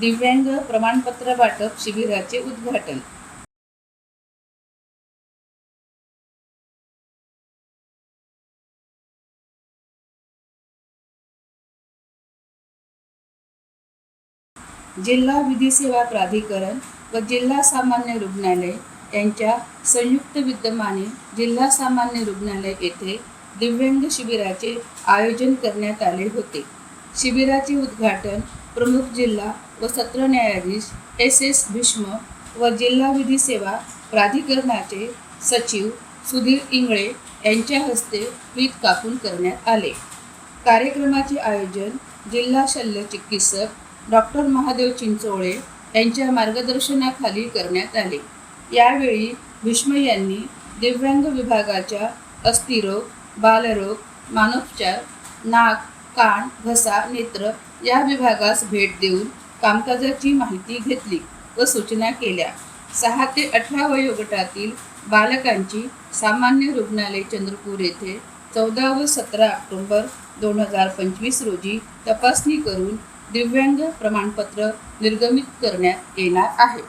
दिव्यांग प्रमाणपत्र वाटप शिबिराचे उद्घाटन. जिल्हा विधी सेवा प्राधिकरण व जिल्हा सामान्य रुग्णालय यांच्या संयुक्त विद्यमाने जिल्हा सामान्य रुग्णालय येथे दिव्यांग शिबिराचे आयोजन करण्यात आले होते. शिबिराचे उद्घाटन प्रमुख जिल्हा व सत्र न्यायाधीश एस एस भीष्म व जिल्हा विधी सेवा प्राधिकरणाचे सचिव सुधीर इंगळे यांच्या हस्ते वीज कापून करण्यात आले. कार्यक्रमाचे आयोजन जिल्हा शल्य चिकित्सक डॉक्टर महादेव चिंचोळे यांच्या मार्गदर्शनाखाली करण्यात आले. यावेळी भीष्म यांनी दिव्यांग विभागाच्या अस्थिरोग बालरोग मानोपचार नाक कान घसा नेत्र या विभागास भेट देऊन कामकाजाची माहिती घेतली व सूचना केल्या. सहा ते अठरा वयोगटातील बालकांची सामान्य रुग्णालय चंद्रपूर येथे चौदा व सतरा ऑक्टोंबर दोन हजार पंचवीस रोजी तपासणी करून दिव्यांग प्रमाणपत्र निर्गमित करण्यात येणार आहे.